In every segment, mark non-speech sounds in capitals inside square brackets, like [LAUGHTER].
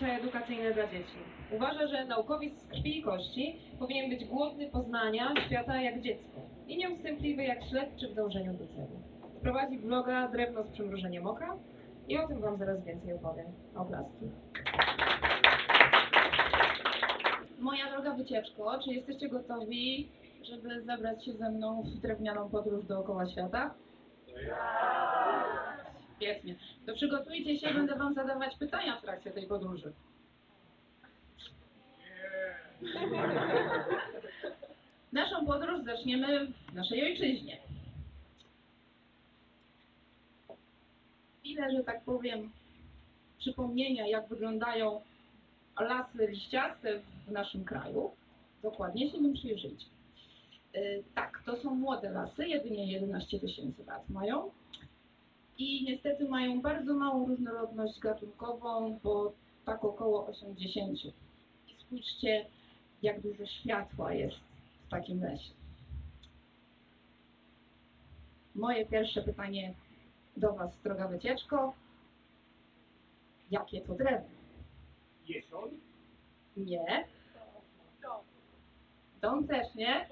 zajęcia edukacyjne dla dzieci. Uważa, że naukowiec z krwi i kości powinien być głodny poznania świata jak dziecko i nieustępliwy jak śledczy w dążeniu do celu. Prowadzi bloga Drewno z przymrużeniem oka i o tym Wam zaraz więcej opowiem. Oklaski. Moja droga wycieczko, czy jesteście gotowi, żeby zabrać się ze mną w drewnianą podróż dookoła świata? Świetnie. To przygotujcie się, będę Wam zadawać pytania w trakcie tej podróży. Naszą podróż zaczniemy w naszej ojczyźnie. Ile, że tak powiem, przypomnienia, jak wyglądają lasy liściaste w naszym kraju. Dokładnie się nim przyjrzyjcie. Yy, tak, to są młode lasy, jedynie 11 tysięcy lat mają. I niestety mają bardzo małą różnorodność gatunkową, bo tak około 80. I spójrzcie, jak dużo światła jest w takim lesie. Moje pierwsze pytanie do Was, droga wycieczko. Jakie to drewno? Jesień? Nie. Dom też nie.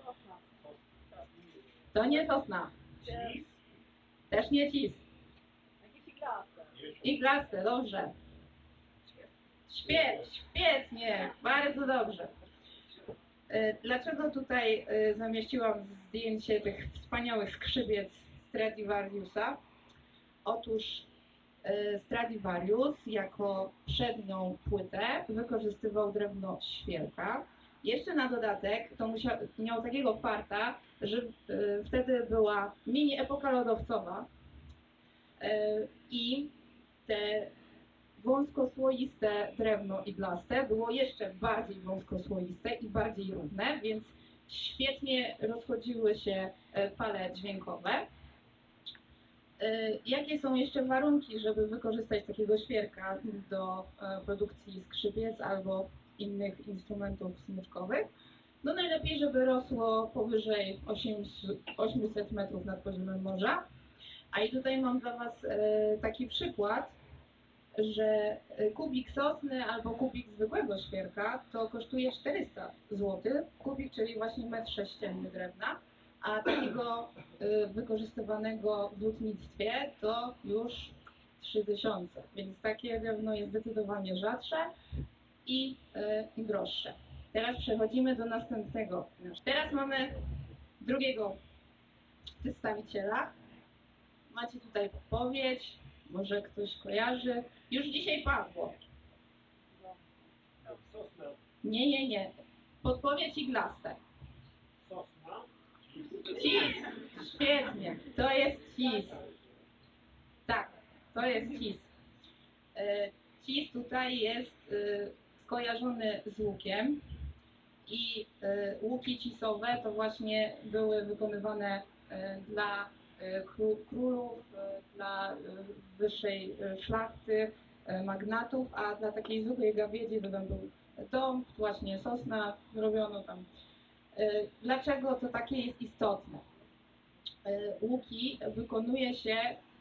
To nie sosna. Cis? Też nie cis. Iglaste, dobrze. Świet, świetnie, bardzo dobrze. E, Dlaczego tutaj e, zamieściłam zdjęcie tych wspaniałych skrzybiec Stradivariusa? Otóż e, Stradivarius jako przednią płytę wykorzystywał drewno świerka. Jeszcze na dodatek to musiał, miał takiego farta, że wtedy była mini epoka lodowcowa i te wąskosłoiste drewno iglaste było jeszcze bardziej wąskosłoiste i bardziej równe, więc świetnie rozchodziły się e, fale dźwiękowe. E, Jakie są jeszcze warunki, żeby wykorzystać takiego świerka do e, produkcji skrzypiec albo innych instrumentów smyczkowych? No najlepiej, żeby rosło powyżej 800 800 metrów nad poziomem morza. A i tutaj mam dla Was e, taki przykład, że e, kubik sosny albo kubik zwykłego świerka to kosztuje 400 zł. Kubik, czyli właśnie metr sześcienny drewna, a takiego e, wykorzystywanego w lutnictwie to już 3000. Więc takie drewno jest zdecydowanie rzadsze i e, droższe. Teraz przechodzimy do następnego. Teraz mamy drugiego przedstawiciela. Macie tutaj podpowiedź, może ktoś kojarzy. Już dzisiaj padło. Sosna. Nie, nie, nie. Podpowiedź iglaste. Sosna. Cis. Świetnie. To jest cis. Tak, to jest cis. E, Cis tutaj jest e, skojarzony z łukiem i e, łuki cisowe to właśnie były wykonywane dla królów, e, dla e, wyższej e, szlachty, e, magnatów, a dla takiej zwykłej gawiedzi to tam był dom, właśnie sosna, robiono tam. E, Dlaczego to takie jest istotne? E, Łuki wykonuje się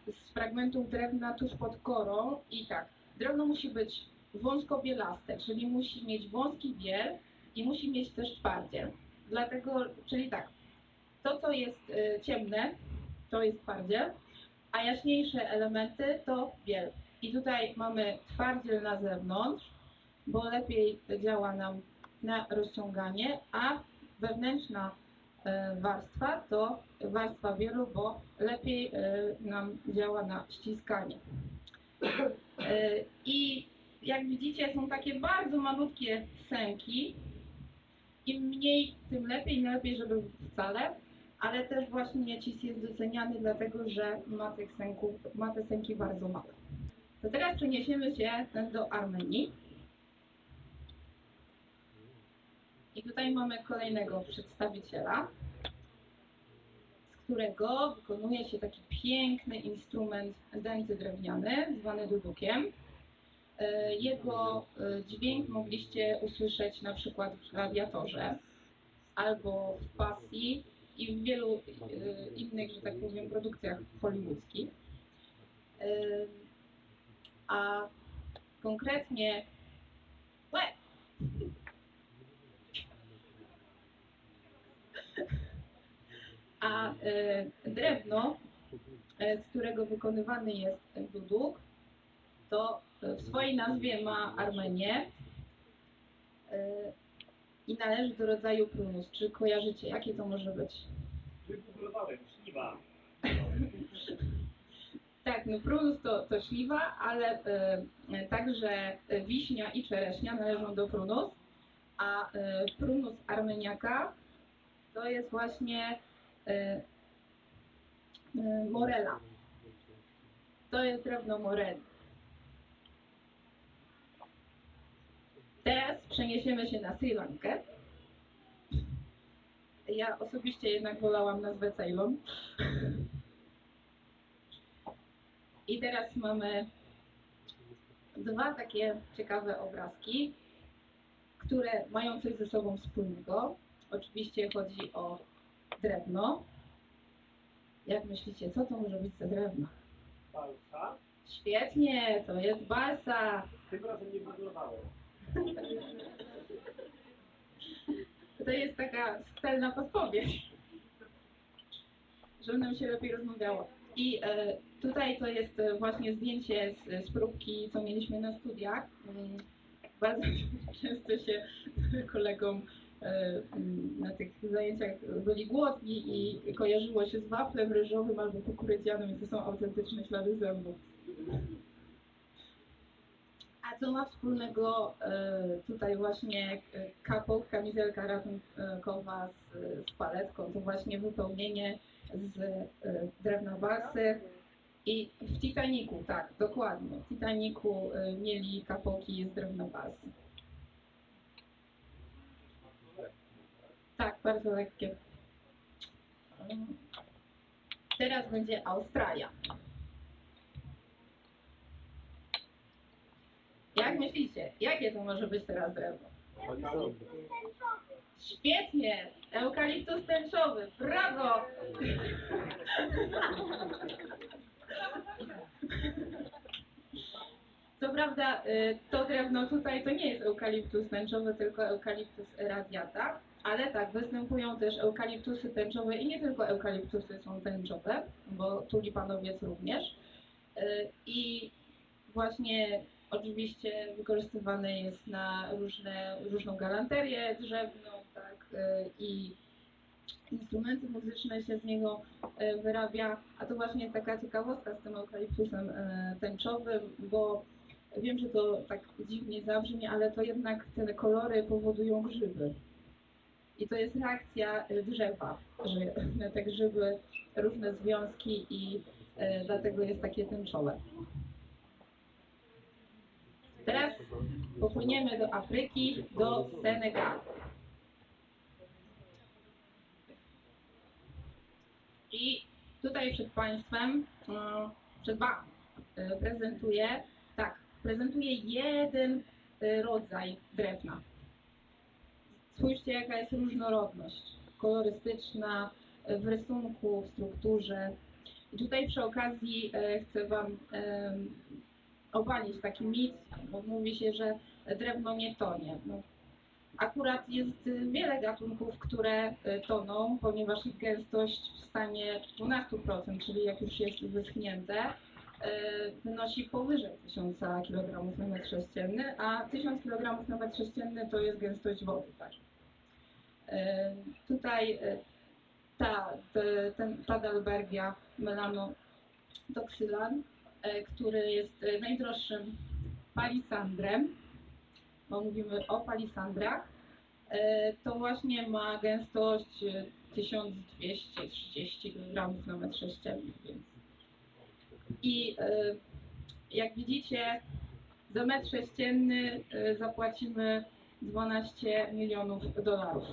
z fragmentów drewna tuż pod korą i tak, drewno musi być wąskobielaste, czyli musi mieć wąski biel i musi mieć też twardziel. Dlatego, czyli tak, to co jest e, ciemne, to jest twardziel, a jaśniejsze elementy to biel. I tutaj mamy twardziel na zewnątrz, bo lepiej działa nam na rozciąganie, a wewnętrzna e, warstwa to warstwa bielu, bo lepiej e, nam działa na ściskanie. E, I jak widzicie, są takie bardzo malutkie sęki. Im mniej, tym lepiej, najlepiej, żeby wcale, ale też właśnie cis jest doceniany, dlatego że ma, tych ma te sęki bardzo małe. To teraz przeniesiemy się do Armenii. I tutaj mamy kolejnego przedstawiciela, z którego wykonuje się taki piękny instrument dęty drewniany, zwany dudukiem. E, Jego e, dźwięk mogliście usłyszeć na przykład w radiatorze albo w pasji i w wielu e, innych, że tak powiem, produkcjach hollywoodzkich. E, A konkretnie A e, drewno, z którego wykonywany jest duduk, to w swojej nazwie ma Armenię i należy do rodzaju prunus. Czy kojarzycie, jakie to może być? Wygooglowałem, śliwa. [LAUGHS] Tak, no prunus to, to śliwa, ale e, także wiśnia i czereśnia należą do prunus, a e, prunus armeniaka to jest właśnie e, e, morela. To jest drewno moreli. Teraz przeniesiemy się na Sri Lankę. Ja osobiście jednak wolałam nazwę Ceylon. I teraz mamy dwa takie ciekawe obrazki, które mają coś ze sobą wspólnego. Oczywiście chodzi o drewno. Jak myślicie, co to może być za drewno? Balsa. Świetnie, to jest balsa. Tym razem nie googlowałem. To jest taka subtelna podpowiedź, żeby nam się lepiej rozmawiało. I e, tutaj to jest właśnie zdjęcie z, z próbki, co mieliśmy na studiach. Mm, Bardzo [LAUGHS] często się kolegom e, mm, na tych zajęciach byli głodni i kojarzyło się z waflem ryżowym albo kukurydzianym, i to są autentyczne ślady zębów. Co ma wspólnego e, tutaj właśnie e, kapok, kamizelka ratunkowa z, z paletką, to właśnie wypełnienie z e, drewna balsy. I w Titaniku, tak, dokładnie. W Titaniku mieli kapoki z drewna balsy. Tak, bardzo lekkie. Teraz będzie Australia. Jak myślicie, jakie to może być teraz drewno? Świetnie! Eukaliptus tęczowy, brawo! Co prawda y, to drewno tutaj to nie jest eukaliptus tęczowy, tylko eukaliptus radiata, ale tak, występują też eukaliptusy tęczowe i nie tylko eukaliptusy są tęczowe, bo tulipanowiec również. Y, I właśnie oczywiście wykorzystywane jest na różne, różną galanterię drzewną, tak, y, i instrumenty muzyczne się z niego y, wyrabia, a to właśnie jest taka ciekawostka z tym eukaliptusem y, tęczowym, bo wiem, że to tak dziwnie zabrzmi, ale to jednak te kolory powodują grzyby. I to jest reakcja drzewa, że [LAUGHS] te grzyby różne związki i dlatego jest takie tęczowe. Teraz popłyniemy do Afryki, do Senegalu. I tutaj przed Państwem, e, przed Wami e, prezentuję, tak, prezentuję jeden e, rodzaj drewna. Spójrzcie, jaka jest różnorodność kolorystyczna e, w rysunku, w strukturze. I tutaj przy okazji chcę Wam obalić taki mit, bo mówi się, że drewno nie tonie. No, akurat jest wiele gatunków, które y, toną, ponieważ ich gęstość w stanie 12%, czyli jak już jest wyschnięte, y, wynosi powyżej 1000 kg na metr sześcienny, a 1000 kg na metr sześcienny to jest gęstość wody. Tak. Y, Tutaj ta, te- ten, ta Dalbergia melanotoxylan e, który jest e, najdroższym palisandrem, bo mówimy o palisandrach, e, to właśnie ma gęstość e, 1230 kg na metr sześcienny. I e, jak widzicie, za metr sześcienny e, zapłacimy 12 milionów dolarów.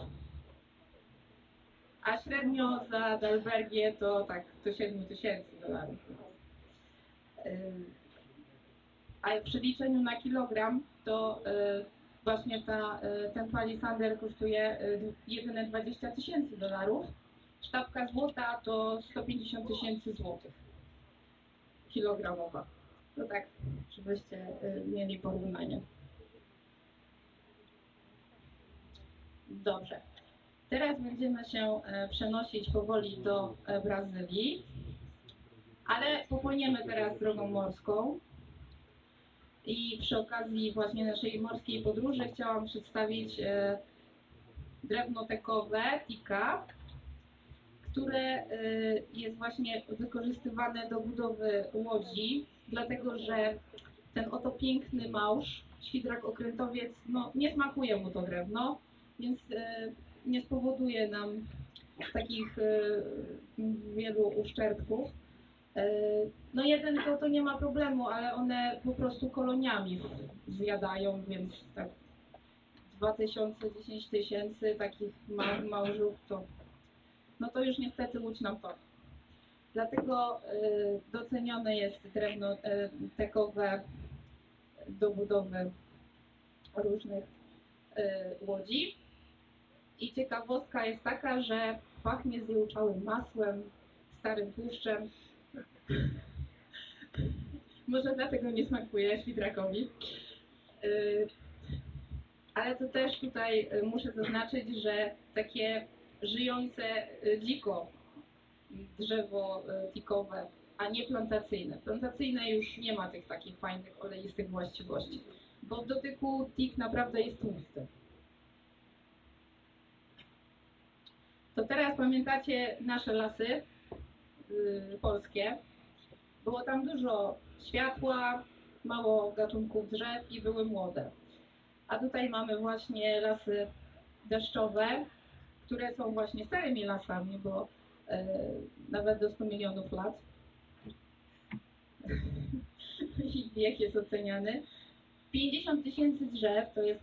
A średnio za Dalbergię to tak do 7 tysięcy dolarów. A w przeliczeniu na kilogram to y, właśnie ta, y, ten palisander kosztuje y, jedyne 20 tysięcy dolarów. Sztabka złota to 150 tysięcy złotych kilogramowa. To tak, żebyście mieli porównanie. Dobrze. Teraz będziemy się e, przenosić powoli do e, Brazylii, ale popłyniemy teraz drogą morską. I przy okazji właśnie naszej morskiej podróży chciałam przedstawić e, drewno tekowe Tika, które e, jest właśnie wykorzystywane do budowy łodzi, dlatego że ten oto piękny małż, świdrak okrętowiec, no nie smakuje mu to drewno, więc e, nie spowoduje nam takich wielu uszczerbków. E, No jeden to, to nie ma problemu, ale one po prostu koloniami zjadają, więc tak 2010 tysięcy takich ma, małżów to no to już niestety łódź nam to. Dlatego e, docenione jest drewno e, tekowe do budowy różnych łodzi. I ciekawostka jest taka, że pachnie zjełczałym masłem, starym tłuszczem. Może dlatego nie smakuje świdrakowi. Y, Ale to też tutaj y, muszę zaznaczyć, że takie żyjące y, dziko drzewo tikowe, a nie plantacyjne. Plantacyjne już nie ma tych takich fajnych oleistych właściwości, bo w dotyku tik naprawdę jest tłusty. To teraz pamiętacie nasze lasy y, polskie. Było tam dużo światła, mało gatunków drzew i były młode. A tutaj mamy właśnie lasy deszczowe, które są właśnie starymi lasami, bo e, nawet do 100 milionów lat. [LAUGHS] Ich wiek jest oceniany. 50 tysięcy drzew to jest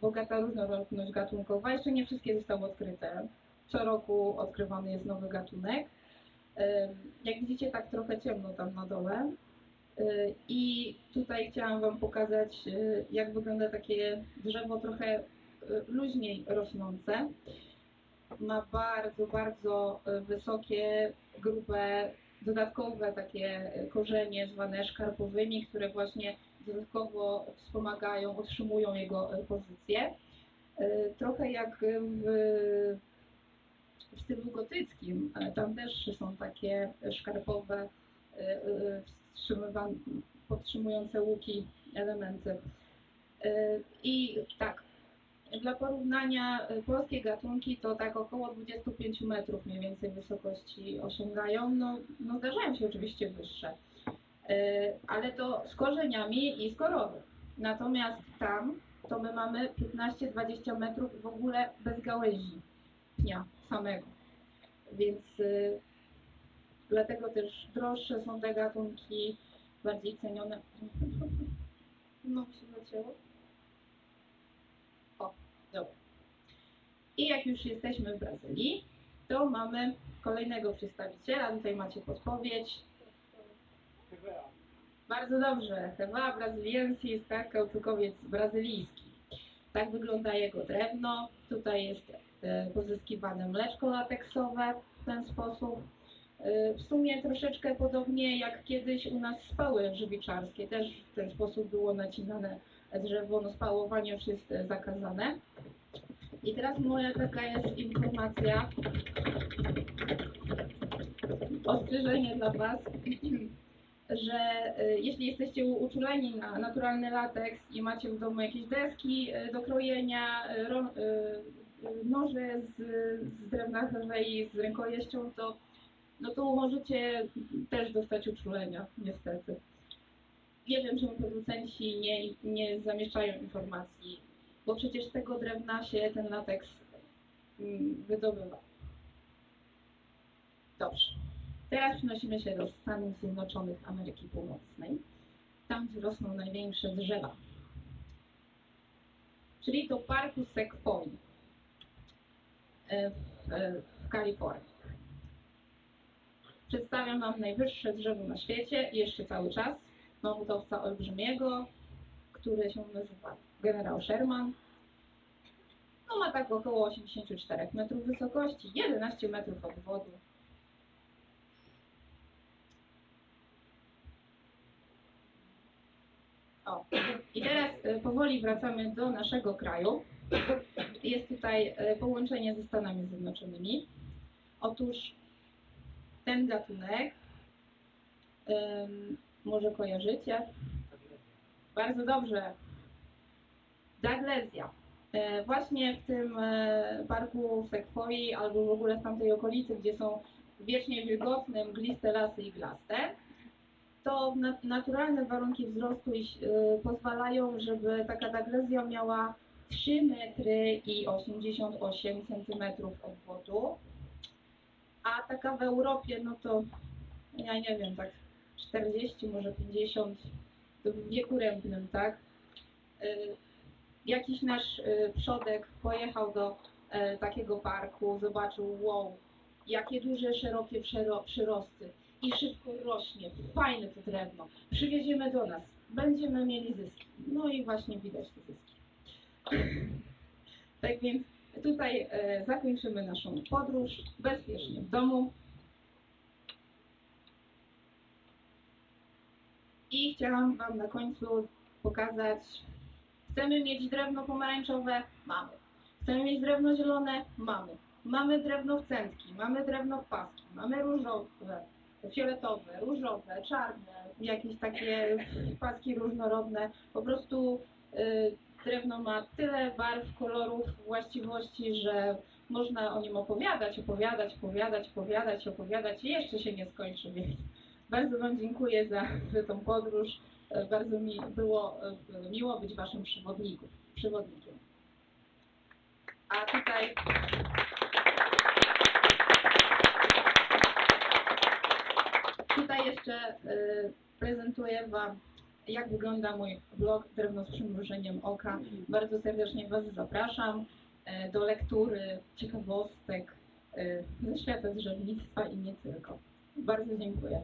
bogata różnorodność gatunkowa. Jeszcze nie wszystkie zostały odkryte. Co roku odkrywany jest nowy gatunek. Jak widzicie, tak trochę ciemno tam na dole. E, I tutaj chciałam Wam pokazać, e, jak wygląda takie drzewo trochę e, luźniej rosnące. Ma bardzo, bardzo wysokie, grube, dodatkowe takie korzenie zwane szkarpowymi, które właśnie dodatkowo wspomagają, utrzymują jego pozycję. Trochę jak w, w stylu gotyckim. Tam też są takie szkarpowe, e, e, podtrzymujące łuki elementy. E, I tak, dla porównania polskie gatunki to tak około 25 metrów mniej więcej wysokości osiągają. No, no zdarzają się oczywiście wyższe, ale to z korzeniami i z korowy. Natomiast tam to my mamy 15-20 metrów w ogóle bez gałęzi samego. Więc y, dlatego też droższe są te gatunki, bardziej cenione. No, się. O, dobra. I jak już jesteśmy w Brazylii, to mamy kolejnego przedstawiciela. Tutaj macie podpowiedź. Bardzo dobrze. Heva brazyliensis, tak, kauczukowiec brazylijski. Tak wygląda jego drewno. Tutaj jest e, pozyskiwane mleczko lateksowe w ten sposób. E, W sumie troszeczkę podobnie jak kiedyś u nas spały żywiczarskie. Też w ten sposób było nacinane drzewo. No spałowanie już jest e, zakazane. I teraz moja taka jest informacja, ostrzeżenie dla Was, [CLEARS THROAT] że e, jeśli jesteście uczuleni na naturalny lateks i macie w domu jakieś deski e, do krojenia, e, noże z, z drewna herwei z rękojeścią, to, no to możecie też dostać uczulenia, niestety. Nie wiem, czemu producenci nie, nie zamieszczają informacji, bo przecież z tego drewna się ten lateks mm, wydobywa. Dobrze. Teraz przenosimy się do Stanów Zjednoczonych Ameryki Północnej, tam gdzie rosną największe drzewa, czyli do parku Sequoia e, w, e, w Kalifornii. Przedstawiam Wam najwyższe drzewo na świecie, jeszcze cały czas, mamutowca olbrzymiego, który się nazywa generał Sherman. No ma tak około 84 metrów wysokości, 11 metrów obwodu. O, i teraz y, powoli wracamy do naszego kraju. Jest tutaj e, połączenie ze Stanami Zjednoczonymi. Otóż ten gatunek, em, może kojarzycie, bardzo dobrze, Daglezja. E, Właśnie w tym e, parku Sekwoi albo w ogóle w tamtej okolicy, gdzie są wiecznie wilgotne, mgliste lasy iglaste, to na, naturalne warunki wzrostu e, pozwalają, żeby taka daglezja miała 3 metry i 88 centymetrów obwodu, a taka w Europie, no to ja nie wiem, tak 40, może 50 w wieku rębnym, tak? Y, Jakiś nasz y, przodek pojechał do e, takiego parku, zobaczył, wow, jakie duże, szerokie przyrosty i szybko rośnie, fajne to drewno, przywieziemy do nas, będziemy mieli zyski. No i właśnie widać te zyski. [CLEARS THROAT] Tak więc tutaj e, zakończymy naszą podróż bezpiecznie w domu. I chciałam Wam na końcu pokazać, chcemy mieć drewno pomarańczowe? Mamy. Chcemy mieć drewno zielone? Mamy. Mamy drewno w centki, mamy drewno w paski, mamy różowe, fioletowe, różowe, czarne, jakieś takie paski różnorodne. Po prostu y, drewno ma tyle barw, kolorów, właściwości, że można o nim opowiadać, opowiadać, opowiadać, opowiadać, opowiadać i jeszcze się nie skończy, więc bardzo Wam dziękuję za, za tą podróż. Bardzo mi było e, miło być Waszym przewodnikiem. A tutaj jeszcze e, prezentuję Wam jak wygląda mój blog Drewno z przymrużeniem oka. Bardzo serdecznie Was zapraszam e, do lektury ciekawostek e, ze świata drzewnictwa i nie tylko. Bardzo dziękuję.